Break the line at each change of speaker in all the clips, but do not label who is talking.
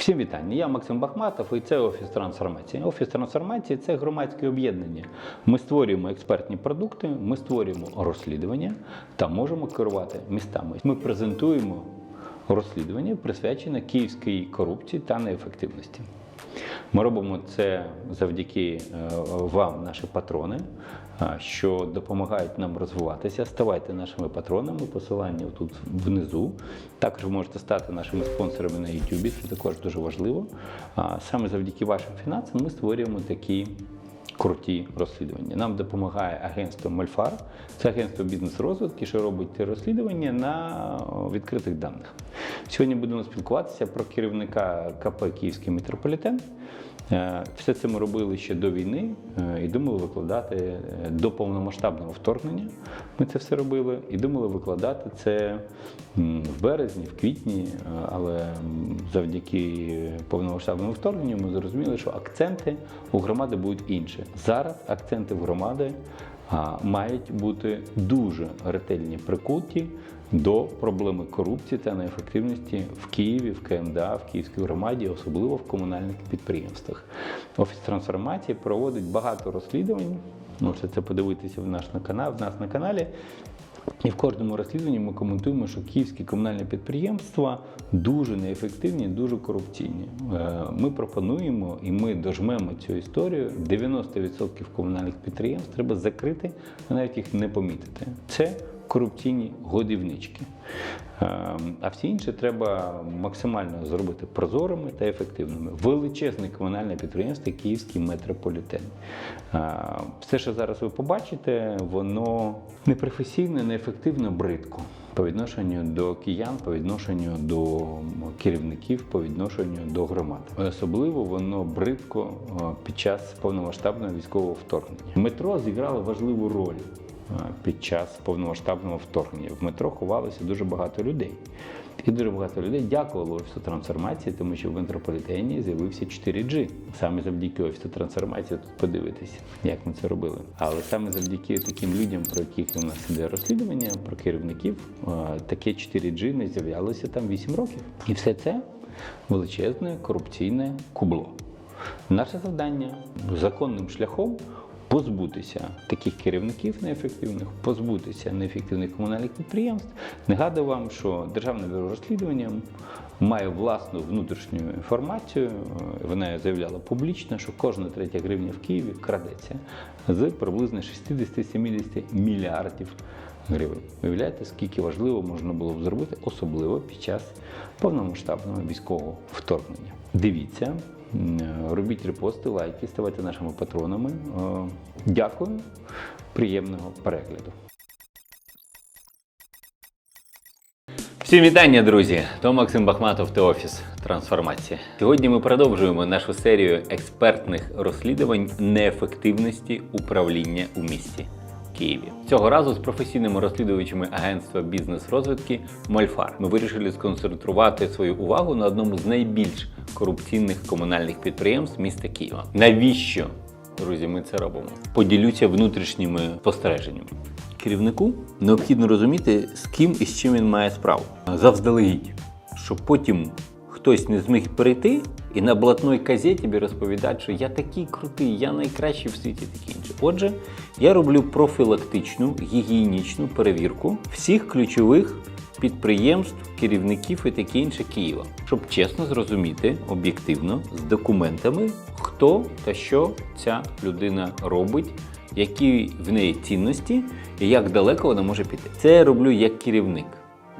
Всім вітання. Я Максим Бахматов і це Офіс трансформації. Офіс трансформації це громадське об'єднання. Ми створюємо експертні продукти, ми створюємо розслідування та можемо керувати містами. Ми презентуємо розслідування, присвячене київській корупції та неефективності. Ми робимо це завдяки е, вам, наші патрони, що допомагають нам розвиватися. Ставайте нашими патронами, посилання тут внизу. Також ви можете стати нашими спонсорами на YouTube, це також дуже важливо. Саме завдяки вашим фінансам ми створюємо такі круті розслідування. Нам допомагає агентство Мольфар, це агентство бізнес-розвитки, що робить ті розслідування на відкритих даних. Сьогодні будемо спілкуватися про керівника КП Київський метрополітен. Е, Все це ми робили ще до війни е, і думали викладати е, до повномасштабного вторгнення. Ми це все робили і думали викладати це в березні, в квітні, але завдяки повномасштабному вторгненню ми зрозуміли, що акценти у громади будуть інші. Зараз акценти в громади мають бути дуже ретельні прикуті до проблеми корупції та неефективності в Києві, в КМДА, в Київській громаді, особливо в комунальних підприємствах. Офіс трансформації проводить багато розслідувань. Можете це подивитися в наш на канал, в нас на каналі. І в кожному розслідуванні ми коментуємо, що київські комунальні підприємства дуже неефективні, дуже корупційні. Е, Ми пропонуємо і ми дожмемо цю історію. 90% комунальних підприємств треба закрити, а навіть їх не помітити. Це корупційні годівнички. Е, А всі інші треба максимально зробити прозорими та ефективними. Величезне комунальне підприємство Київський метрополітен. Е, Все, що зараз ви побачите, воно непрофесійне, неефективно, бридко по відношенню до киян, по відношенню до керівників, по відношенню до громад. Особливо воно бридко е, під час повномасштабного військового вторгнення. Метро зіграло важливу роль під час повномасштабного вторгнення. В метро ховалося дуже багато людей. І дуже багато людей дякувало офісу трансформації, тому що в метрополітені з'явився 4G. Саме завдяки офісу трансформації тут подивитися, як ми це робили. Але саме завдяки таким людям, про яких у нас іде розслідування, про керівників, е, таке 4G не з'являлося там 8 років. І все це величезне корупційне кубло. Наше завдання законним шляхом позбутися таких керівників неефективних, позбутися неефективних комунальних підприємств. Нагадую вам, що Державне бюро розслідування має власну внутрішню інформацію. Вона заявляла публічно, що кожна третя гривня в Києві крадеться з приблизно 60-70 мільярдів гривень. Уявляєте, скільки важливо можна було б зробити, особливо під час повномасштабного військового вторгнення. Дивіться, робіть репости, лайки, ставайте нашими патронами. Е, Дякую, приємного перегляду. Всім вітання, друзі! То Максим Бахматов та Офіс Трансформації. Сьогодні ми продовжуємо нашу серію експертних розслідувань неефективності управління у місті Києві. Цього разу з професійними розслідувачами агентства бізнес-розвитки Мольфар. Ми вирішили сконцентрувати свою увагу на одному з найбільш корупційних комунальних підприємств міста Києва. Навіщо, друзі, ми це робимо? Поділюся внутрішніми спостереженнями. Керівнику необхідно розуміти, з ким і з чим він має справу завздалегідь, щоб потім хтось не зміг перейти і на блатной казі тобі розповідати, що я такий крутий, я найкращий в світі таке інше. Отже, я роблю профілактичну гігієнічну перевірку всіх ключових підприємств, керівників і таке інше Києва, щоб чесно зрозуміти об'єктивно з документами, хто та що ця людина робить, які в неї цінності і як далеко вона може піти. Це я роблю як керівник.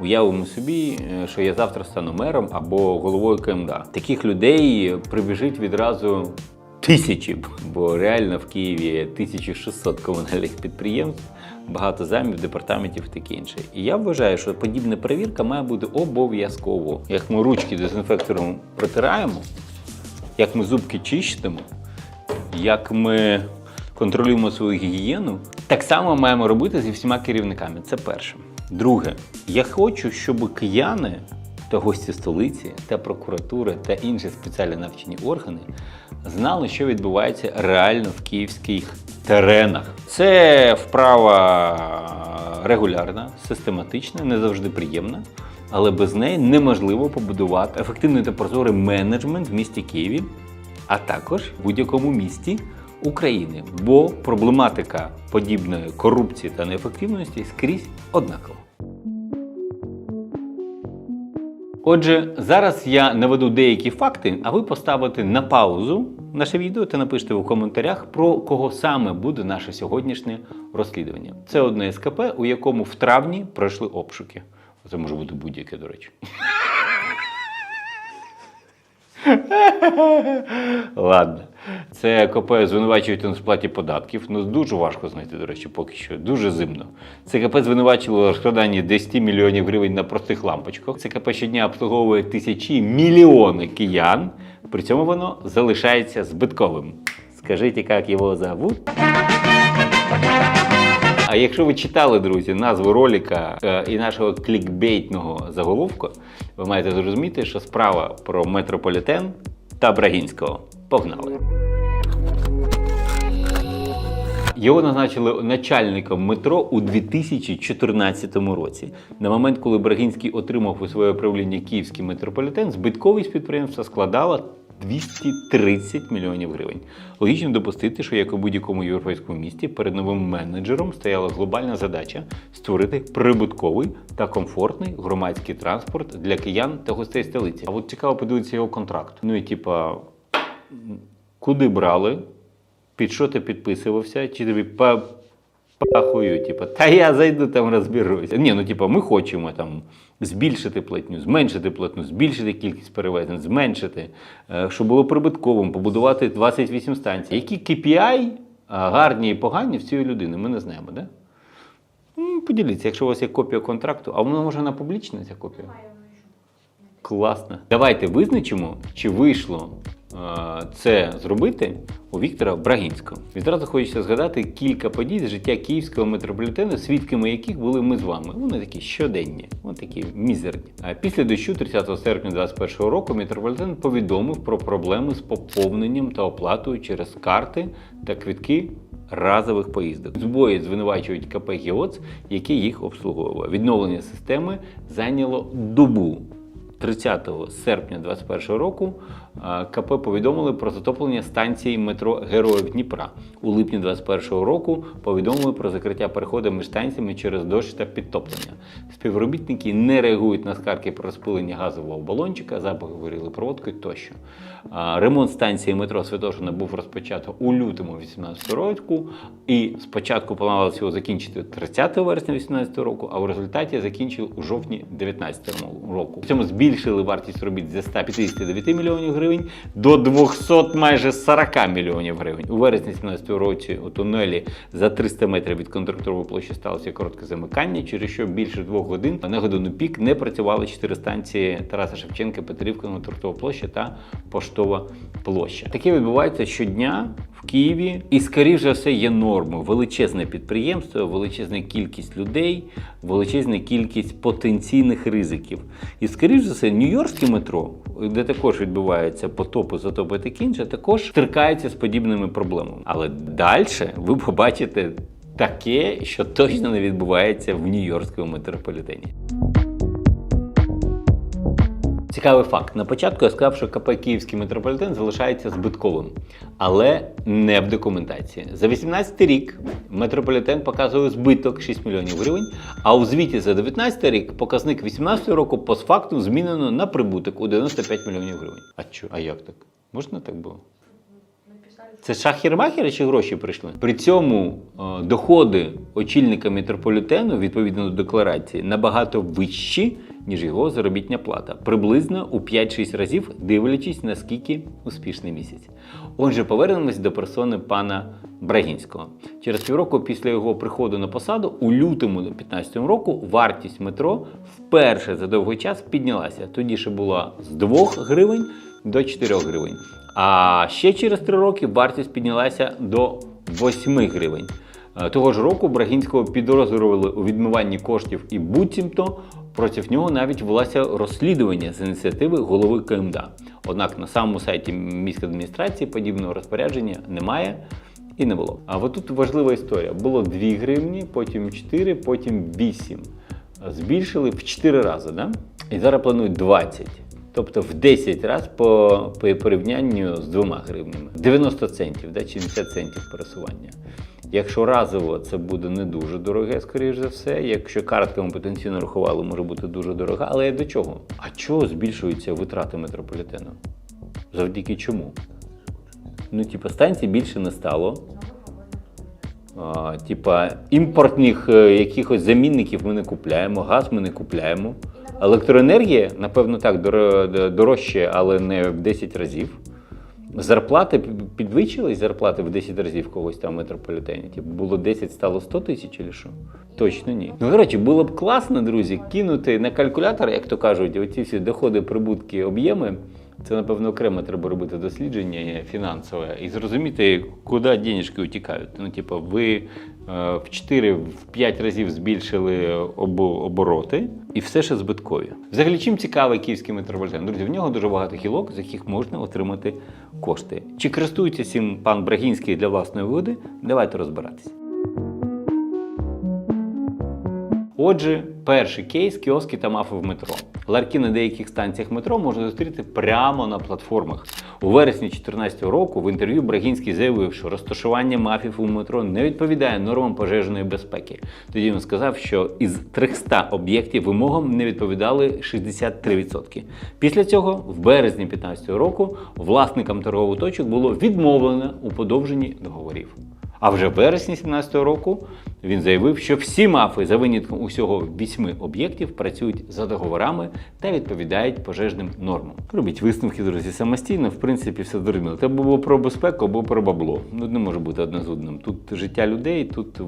Уявимо собі, е, що я завтра стану мером або головою КМДА. Таких людей прибіжить відразу тисячі, бо реально в Києві є 1600 комунальних підприємств, багато замів, департаментів і таке інше. І я вважаю, що подібна перевірка має бути обов'язково. Як ми ручки дезінфектором протираємо, як ми зубки чистимо, як ми контролюємо свою гігієну, так само маємо робити зі всіма керівниками. Це перше. Друге, я хочу, щоб кияни та гості столиці, та прокуратура та інші спеціально навчені органи знали, що відбувається реально в київських теренах. Це вправа регулярна, систематична, не завжди приємна. але без неї неможливо побудувати ефективний та прозорий менеджмент в місті Києві, а також в будь-якому місті України. Бо проблематика подібної корупції та неефективності скрізь однакова. Отже, зараз я наведу деякі факти, а ви поставите на паузу наше відео та напишете у коментарях, про кого саме буде наше сьогоднішнє розслідування. Це одне СКП, у якому в травні пройшли обшуки. Це може бути будь-яке, до речі. Ладно. Це КП звинувачують у несплаті податків. Ну, дуже важко знайти, до речі, поки що. Дуже зимно. Це КП звинувачило розкраданні 10 мільйонів гривень на простих лампочках. Це КП щодня обслуговує тисячі мільйони киян. При цьому воно залишається збитковим. Скажіть, як його зовут? А якщо ви читали, друзі, назву ролика е, і нашого клікбейтного заголовку, ви маєте зрозуміти, що справа про метрополітен та Брагінського. Погнали. Його назначили начальником метро у 2014 році. На момент, коли Брагінський отримав у своє управління київський метрополітен, збитковість підприємства складала 230 мільйонів гривень. Логічно допустити, що як у будь-якому європейському місті перед новим менеджером стояла глобальна задача створити прибутковий та комфортний громадський транспорт для киян та гостей столиці. А от цікаво подивитися його контракт. Ну і типа, куди брали, під що ти підписувався, чи тобі па. Пахую, типа, та я зайду там розберуся. Ні, ну типа, ми хочемо там збільшити платню, зменшити платню, збільшити кількість перевезень, зменшити, е, щоб було прибутковим, побудувати 28 станцій. Які KPI гарні і погані в цієї людини, ми не знаємо, да? Ну, Поділіться, якщо у вас є копія контракту, а воно може вона публічна, ця копія? Класно. Давайте визначимо, чи вийшло е, це зробити у Віктора Брагінського. Відразу хочеться згадати кілька подій з життя київського метрополітену, свідками яких були ми з вами. Вони такі щоденні, вони такі мізерні. А після дощу 30 серпня 2021 року метрополітен повідомив про проблеми з поповненням та оплатою через карти та квітки разових поїздок. Збої звинувачують КП «Геоц», яке їх обслуговує. Відновлення системи зайняло добу. 30 серпня 2021 року КП повідомили про затоплення станції метро Героїв Дніпра. У липні 2021 року повідомили про закриття переходу між станціями через дощ та підтоплення. Співробітники не реагують на скарги про розпилення газового балончика, запахи горіли проводкою тощо. Ремонт станції метро Святошина був розпочато у лютому 2018 року, і спочатку планувалося його закінчити 30 вересня 2018 року, а в результаті закінчили у жовтні 2019 року. В цьому збільшили вартість робіт зі 159 мільйонів гривень до 200 майже 40 мільйонів гривень. У вересні 2017 році у тунелі за 300 метрів від контрактової площі сталося коротке замикання, через що більше двох годин на годину пік не працювали чотири станції Тараса Шевченка, Петрівка, контрактова площа та Поштова площа. Таке відбувається щодня в Києві, і скоріш за все є нормою. Величезне підприємство, величезна кількість людей, величезна кількість потенційних ризиків. І скоріш за все, Нью-Йоркське метро, де також відбуваються потопи, затопи та інше, також стикається з подібними проблемами. Але далі ви побачите таке, що точно не відбувається в Нью-Йоркському метрополітені. Цікавий факт. На початку я сказав, що КП Київський метрополітен залишається збитковим, але не в документації. За 18 рік метрополітен показує збиток 6 мільйонів гривень, а у звіті за 19 рік показник 18 року постфактум змінено на прибуток у 95 мільйонів гривень. А що? А як так? Можна так було? Це шахер-махери чи гроші прийшли? При цьому е, доходи очільника метрополітену відповідно до декларації набагато вищі, ніж його заробітня плата. Приблизно у 5-6 разів, дивлячись, наскільки успішний місяць. Отже, повернемось до персони пана Брагінського. Через півроку після його приходу на посаду, у лютому 2015 року, вартість метро вперше за довгий час піднялася. Тоді ще була з 2 гривень до 4 гривень. А ще через 3 роки вартість піднялася до 8 гривень. Е, Того ж року Брагінського підозрювали у відмиванні коштів і буцімто проти нього навіть велося розслідування з ініціативи голови КМДА. Однак на самому сайті міської адміністрації подібного розпорядження немає і не було. А от тут важлива історія. Було 2 гривні, потім 4, потім 8. збільшили в 4 рази, да? і зараз планують 20. Тобто в 10 разів по, по порівнянню з двома гривнями. 90 центів, да, 70 центів пересування. Якщо разово це буде не дуже дороге, скоріш за все. Якщо картками потенційно рахували, може бути дуже дорога. Але я до чого? А чого збільшуються витрати метрополітену? Завдяки чому? Ну, типа, станцій більше не стало. А, типа, імпортних е, якихось замінників ми не купляємо, газ ми не купляємо. Електроенергія, напевно, так, доро- дорожче, але не в 10 разів. Зарплати підвищились зарплати в 10 разів когось там в метрополітені. Типу було 10, стало 100 тисяч чи що? Точно ні. Ну, до речі, було б класно, друзі, кинути на калькулятор, як то кажуть, оці всі доходи, прибутки, об'єми. Це, напевно, окремо треба робити дослідження фінансове і зрозуміти, куди денежки утікають. Ну, типу, ви е, в 4-5 разів збільшили обороти і все ще збиткові. Взагалі, чим цікавий київський метрополітен? Друзі, в нього дуже багато гілок, з яких можна отримати кошти. Чи користується цим пан Брагінський для власної вигоди? Давайте розбиратися. Отже, перший кейс кіоски та мафи в метро. Ларки на деяких станціях метро можна зустріти прямо на платформах. У вересні 2014 року в інтерв'ю Брагінський заявив, що розташування мафів у метро не відповідає нормам пожежної безпеки. Тоді він сказав, що із 300 об'єктів вимогам не відповідали 63%. Після цього, в березні 2015 року, власникам торгових точок було відмовлено у подовженні договорів. А вже в вересні 2017 року він заявив, що всі мафи за винятком усього вісьми об'єктів працюють за договорами та відповідають пожежним нормам. Робіть висновки, друзі, самостійно, в принципі, все зрозуміло. Це або про безпеку, або про бабло. Ну не може бути одне з одним. Тут життя людей, тут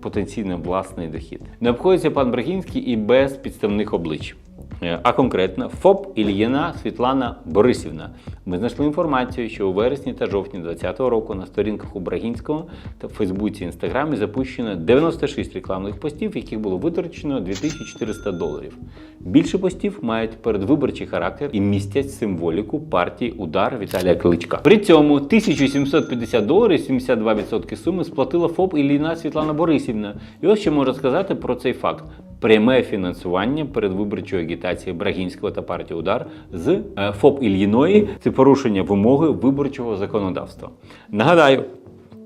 потенційно власний дохід. Не обходиться пан Брагінський і без підставних облич. Е, А конкретно ФОП Ільїна Світлана Борисівна. Ми знайшли інформацію, що у вересні та жовтні 2020 року на сторінках у Брагінського та в Фейсбуці Інстаграмі запущено 96 рекламних постів, яких було витрачено 2400 доларів. Більше постів мають передвиборчий характер і містять символіку партії Удар Віталія Кличка. При цьому 1750 доларів, 72% суми сплатила ФОП Ілліна Світлана Борисівна. І ось що можна сказати про цей факт пряме фінансування передвиборчої агітації Брагінського та партії Удар з е, ФОП Ільїної це порушення вимоги виборчого законодавства. Нагадаю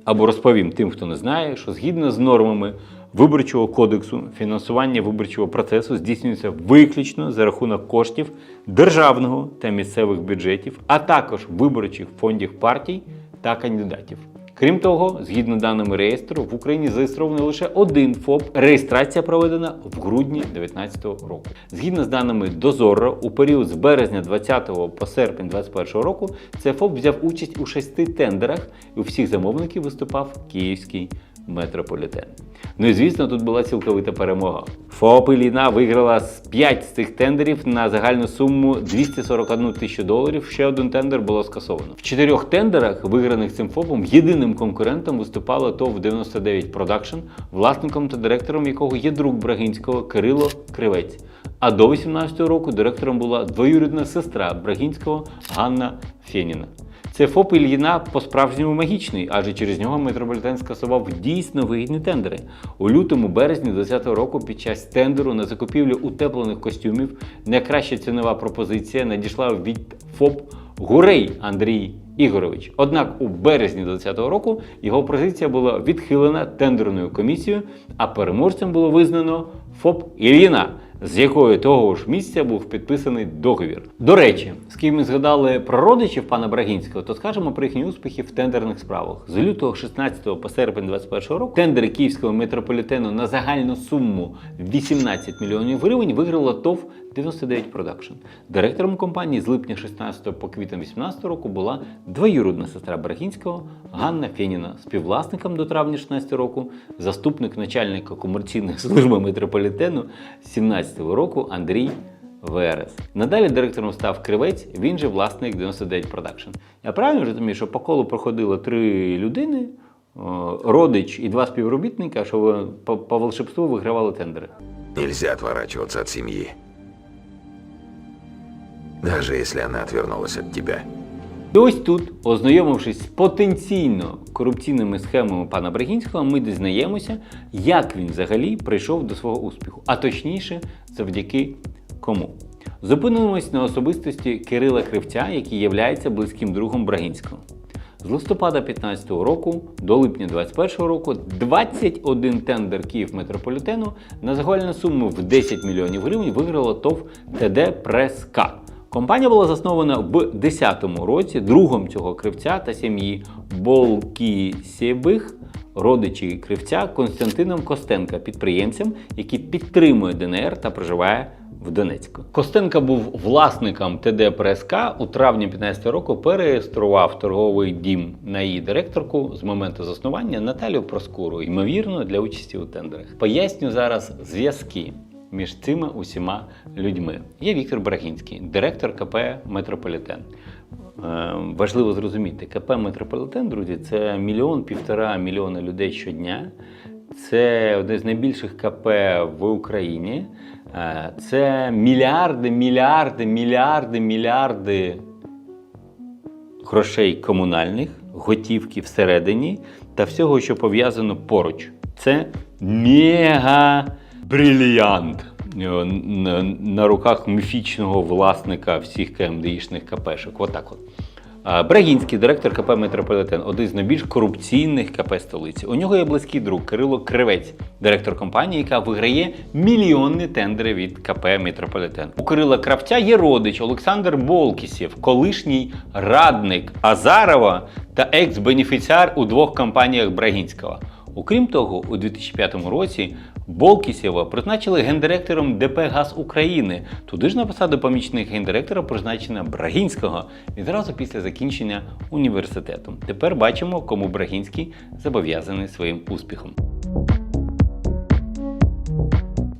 або розповім тим, хто не знає, що згідно з нормами виборчого кодексу фінансування виборчого процесу здійснюється виключно за рахунок коштів державного та місцевих бюджетів, а також виборчих фондів партій та кандидатів. Крім того, згідно даними реєстру, в Україні зареєстрований лише один ФОП. Реєстрація проведена в грудні 2019 року. Згідно з даними Дозоро, у період з березня 2020 по серпень 2021 року цей ФОП взяв участь у шести тендерах і у всіх замовників виступав київський метрополітен. Ну і звісно, тут була цілковита перемога. ФОП Іліна виграла з 5 з цих тендерів на загальну суму 241 тисячу доларів. Ще один тендер було скасовано. В чотирьох тендерах, виграних цим ФОПом, єдиним конкурентом виступало ТОВ 99 Production, власником та директором якого є друг Брагінського Кирило Кривець. А до 18-го року директором була двоюрідна сестра Брагінського Ганна Фєніна. Це ФОП Ільїна по-справжньому магічний, адже через нього метрополітен скасував дійсно вигідні тендери. У лютому березні 2020 року під час тендеру на закупівлю утеплених костюмів найкраща цінова пропозиція надійшла від ФОП Гурей Андрій Ігорович. Однак у березні 2020 року його позиція була відхилена тендерною комісією, а переможцем було визнано ФОП Ільїна з якою того ж місця був підписаний договір. До речі, з ким ми згадали про родичів пана Брагінського, то скажемо про їхні успіхи в тендерних справах. З лютого 16 по серпень 2021 року тендери Київського метрополітену на загальну суму 18 мільйонів гривень виграла ТОВ 99 Production. Директором компанії з липня 16 по квітень 18 року була двоюродна сестра Брагінського Ганна Феніна, співвласником до травня 16 року, заступник начальника комерційних служби метрополітену 17 2014 року Андрій Верес. Надалі директором став Кривець, він же власник 99 Production. Я правильно розумію, що по колу проходило три людини, е, родич і два співробітника, що по, по волшебству вигравали тендери.
Нельзя отворачиваться от семьи. Даже если она отвернулась от тебя.
І ось тут, ознайомившись з потенційно корупційними схемами пана Брагінського, ми дізнаємося, як він взагалі прийшов до свого успіху, а точніше, завдяки кому. Зупинимось на особистості Кирила Кривця, який є близьким другом Брагінського. З листопада 2015 року до липня 2021 року 21 тендер Київ метрополітену на загальну суму в 10 мільйонів гривень виграла ТОВ ТД Прес-К. Компанія була заснована в 2010 році другом цього кривця та сім'ї Болкісєбих, родичі кривця Константином Костенка, підприємцем, який підтримує ДНР та проживає в Донецьку. Костенка був власником ТД ПРСК у травні 2015 року переєстрував торговий дім на її директорку з моменту заснування Наталію Проскуру, ймовірно, для участі у тендерах. Поясню зараз зв'язки між цими усіма людьми. Є Віктор Брагінський, директор КП Метрополітен. Е, Важливо зрозуміти, КП Метрополітен, друзі, це мільйон півтора мільйона людей щодня. Це одне з найбільших КП в Україні. Е, Це мільярди, мільярди, мільярди, мільярди грошей комунальних, готівки всередині та всього, що пов'язано поруч. Це мега брильянт е, на, руках міфічного власника всіх КМДІшних КПшок. Отак от. Брагінський, директор КП Метрополітен, один з найбільш корупційних КП столиці. У нього є близький друг Кирило Кривець, директор компанії, яка виграє мільйонні тендери від КП Метрополітен. У Кирила Кравця є родич Олександр Болкісєв, колишній радник Азарова та екс-бенефіціар у двох компаніях Брагінського. Окрім того, у 2005 році Болкісєва призначили гендиректором ДП Газ України. Туди ж на посаду помічник гендиректора призначена Брагінського відразу після закінчення університету. Тепер бачимо, кому Брагінський зобов'язаний своїм успіхом.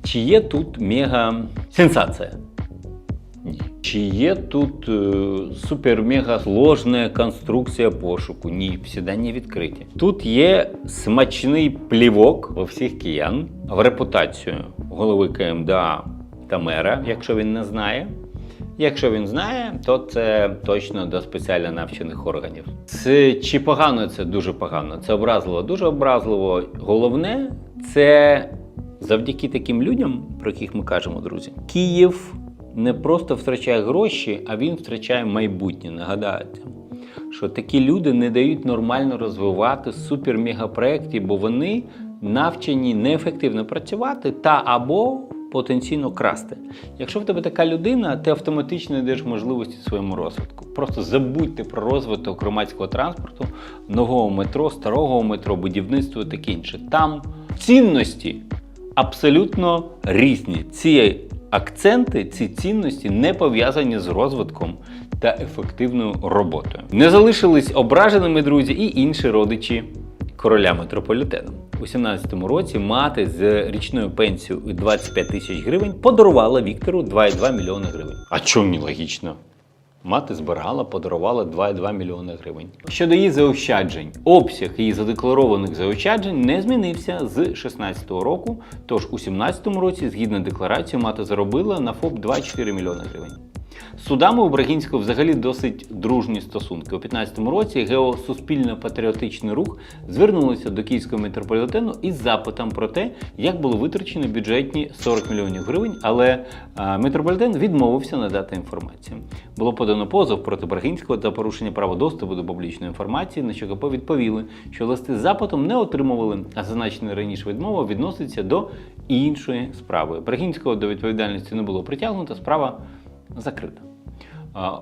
Чи є тут мега сенсація? Чи є тут е, супер-мега сложна конструкція пошуку? Ні, всі відкриті. Тут є смачний плівок у всіх киян в репутацію голови КМДА та мера, якщо він не знає. Якщо він знає, то це точно до спеціально навчених органів. Це чи погано це дуже погано. Це образливо, дуже образливо. Головне, це завдяки таким людям, про яких ми кажемо, друзі. Київ не просто втрачає гроші, а він втрачає майбутнє. Нагадайте, що такі люди не дають нормально розвивати супер-мегапроєктів, бо вони навчені неефективно працювати та або потенційно красти. Якщо в тебе така людина, ти автоматично йдеш можливості своєму розвитку. Просто забудьте про розвиток громадського транспорту, нового метро, старого метро, будівництво таке інше. Там цінності абсолютно різні. Ці акценти, ці цінності не пов'язані з розвитком та ефективною роботою. Не залишились ображеними друзі і інші родичі короля метрополітену. У 17-му році мати з річною пенсією у 25 тисяч гривень подарувала Віктору 2,2 мільйони гривень. А чому не логічно? Мати збирала, подарувала 2,2 мільйони гривень. Щодо її заощаджень, обсяг її задекларованих заощаджень не змінився з 2016 року. Тож у 2017 році, згідно декларації, мати заробила на ФОП 2,4 мільйони гривень. Судами у Брагінського взагалі досить дружні стосунки. У 2015 році геосуспільно-патріотичний рух звернулися до Київського метрополітену із запитом про те, як було витрачено бюджетні 40 мільйонів гривень, але а, метрополітен відмовився надати інформацію. Було подано позов проти Брагінського за порушення права доступу до публічної інформації, на що КП відповіли, що листи з запитом не отримували, а зазначена раніше відмова відноситься до іншої справи. Брагінського до відповідальності не було притягнуто, справа закрита.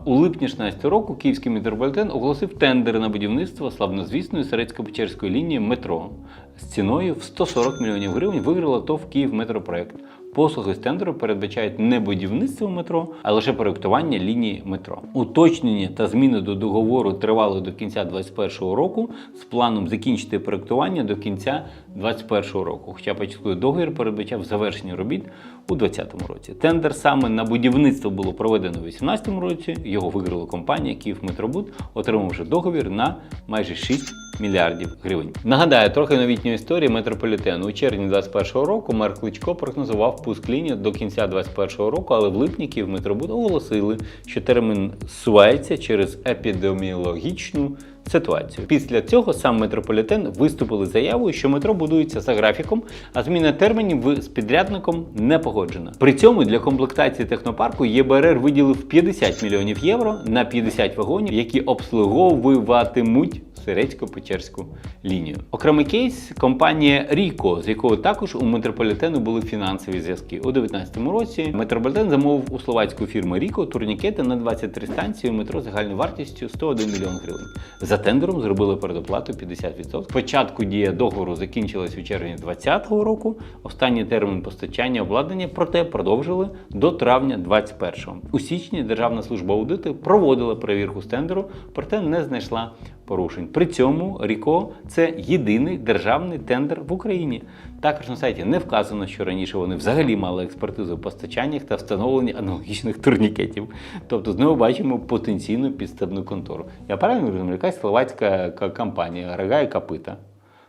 У липні 16 року Київський метрополітен оголосив тендер на будівництво славнозвісної Середсько-Печерської лінії метро з ціною в 140 мільйонів гривень виграла ТОВ Київ метропроект. Послуги з тендеру передбачають не будівництво метро, а лише проєктування лінії метро. Уточнення та зміни до договору тривали до кінця 2021 року з планом закінчити проєктування до кінця 2021 року. Хоча початковий договір передбачав завершення робіт у 2020 році. Тендер саме на будівництво було проведено у 2018 році. Його виграла компанія Київметробуд, отримавши договір на майже 6 мільярдів гривень. Нагадаю, трохи новітньої історії метрополітену. У червні 2021 року мер Кличко прогнозував пуск лінії до кінця 2021 року, але в липні Київметробуд оголосили, що термін сувається через епідеміологічну ситуацію. Після цього сам метрополітен виступили з заявою, що метро будується за графіком, а зміна термінів з підрядником не погоджена. При цьому для комплектації технопарку ЄБРР виділив 50 мільйонів євро на 50 вагонів, які обслуговуватимуть Сирецько-Печерську лінію. Окремий кейс компанія Ріко, з якою також у метрополітену були фінансові зв'язки. У 2019 році метрополітен замовив у словацької фірми Ріко турнікети на 23 станції у метро загальною вартістю 101 мільйон гривень. За тендером зробили передоплату 50%. Спочатку дія договору закінчилась у червні 2020 року. Останній термін постачання обладнання проте продовжили до травня 2021. У січні Державна служба аудиту проводила перевірку з тендеру, проте не знайшла порушень. При цьому Ріко це єдиний державний тендер в Україні. Також на сайті не вказано, що раніше вони взагалі мали експертизу в постачаннях та встановлення аналогічних турнікетів. Тобто знову бачимо потенційну підставну контору. Я правильно розумію, якась словацька компанія Рога і Копита.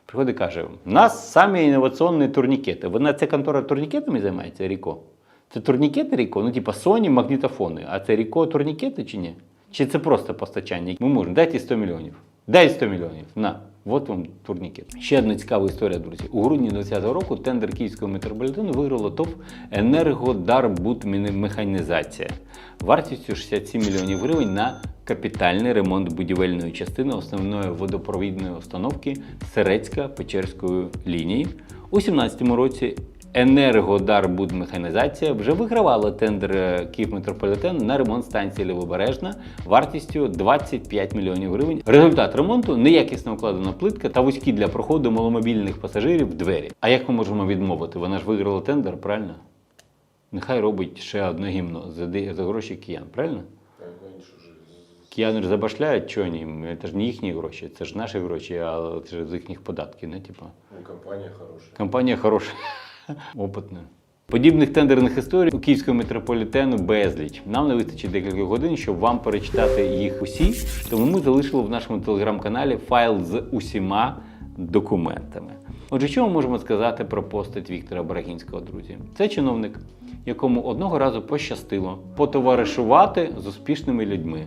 Приходить і каже: у нас самі інноваційні турнікети. Вона ця контора турнікетами займається Ріко? Це турнікети Ріко? Ну, типа Sony магнітофони. А це Ріко турнікети чи ні? Чи це просто постачання? Ми можемо. Дайте 100 мільйонів. Дай 100 мільйонів. На. От вам турнікет. Ще одна цікава історія, друзі. У грудні 2020 року тендер київського метрополітену виграло ТОВ «Енергодарбудмеханізація» вартістю 67 мільйонів гривень на капітальний ремонт будівельної частини основної водопровідної установки Серецька-Печерської лінії. У 2017 році Енергодарбудмеханізація вже вигравала тендер е, Київметрополітен на ремонт станції Лівобережна вартістю 25 мільйонів гривень. Результат ремонту неякісно укладена плитка та вузькі для проходу маломобільних пасажирів двері. А як ми можемо відмовити? Вона ж виграла тендер, правильно? Нехай робить ще одне гімно за, за гроші киян, правильно? Кияни ж забашляють, що вони? Це ж не їхні гроші, це ж наші гроші, а це ж з їхніх податків, не типа.
Ну, компания хорошая.
Компанія хороша, опитна. Подібних тендерних історій у київського метрополітену безліч. Нам не вистачить декілька годин, щоб вам перечитати їх усі. Тому ми залишили в нашому телеграм-каналі файл з усіма документами. Отже, що ми можемо сказати про постать Віктора Брагінського, друзі? Це чиновник, якому одного разу пощастило потоваришувати з успішними людьми,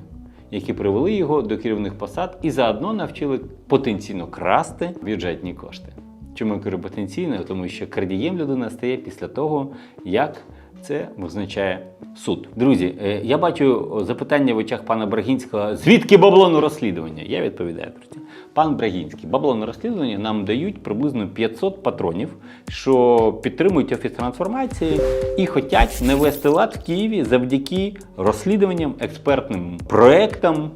які привели його до керівних посад і заодно навчили потенційно красти бюджетні кошти. Чому я кажу потенційно? Тому що крадієм людина стає після того, як це визначає суд. Друзі, е, я бачу запитання в очах пана Брагінського: звідки бабло на розслідування? Я відповідаю, друзі. Пан Брагінський, бабло на розслідування нам дають приблизно 500 патронів, що підтримують офіс трансформації і хочуть навести лад в Києві завдяки розслідуванням, експертним проектам,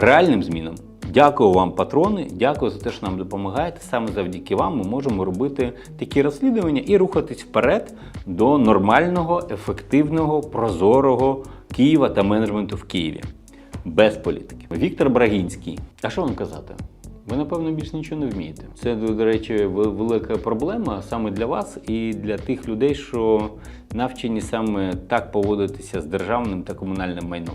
реальним змінам. Дякую вам, патрони. Дякую за те, що нам допомагаєте. Саме завдяки вам ми можемо робити такі розслідування і рухатись вперед до нормального, ефективного, прозорого Києва та менеджменту в Києві. Без політики. Віктор Брагінський. А що вам казати? Ви, напевно, більше нічого не вмієте. Це, до речі, вел- велика проблема саме для вас і для тих людей, що навчені саме так поводитися з державним та комунальним майном.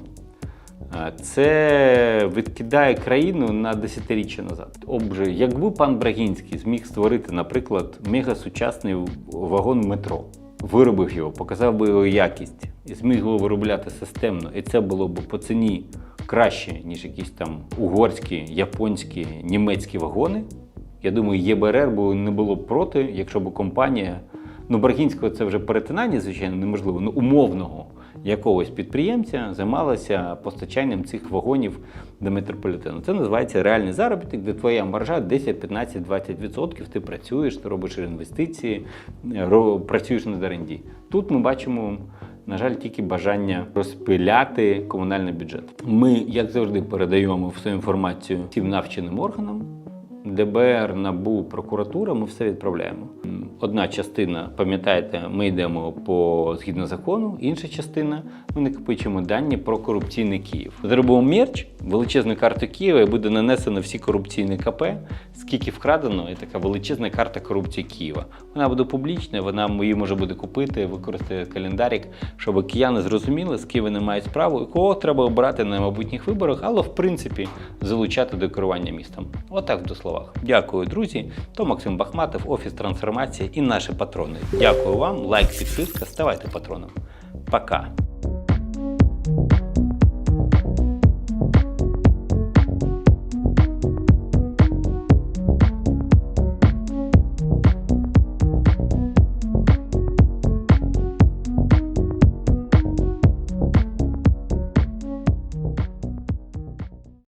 Це відкидає країну на десятиріччя назад. Отже, якби пан Брагінський зміг створити, наприклад, мегасучасний вагон метро, виробив його, показав би його якість і зміг його виробляти системно, і це було б по ціні краще, ніж якісь там угорські, японські, німецькі вагони. Я думаю, ЄБРР би не було б проти, якщо б компанія, ну Брагінського це вже перетинання, звичайно, неможливо, ну умовного якогось підприємця займалася постачанням цих вагонів до метрополітену. Це називається реальний заробіток, де твоя маржа 10, 15, 20%. Ти працюєш, ти робиш інвестиції, працюєш над R&D. Тут ми бачимо. На жаль, тільки бажання розпиляти комунальний бюджет. Ми, як завжди, передаємо всю інформацію всім навченим органам. ДБР, НАБУ, прокуратура, ми все відправляємо. Одна частина, пам'ятаєте, ми йдемо по згідно закону, інша частина ми накопичуємо дані про корупційний Київ. Зробимо мерч величезну карту Києва і буде нанесено всі корупційні КП, скільки вкрадено, і така величезна карта корупції Києва. Вона буде публічною, вона її може буде купити, використати календарик, щоб кияни зрозуміли, з ким вони мають справу і кого треба обирати на майбутніх виборах, але в принципі залучати до керування містом. Отак в двох словах. Дякую, друзі. То Максим Бахматов, Офіс трансформації і наші патрони. Дякую вам, лайк, підписка, ставайте патроном. Пока.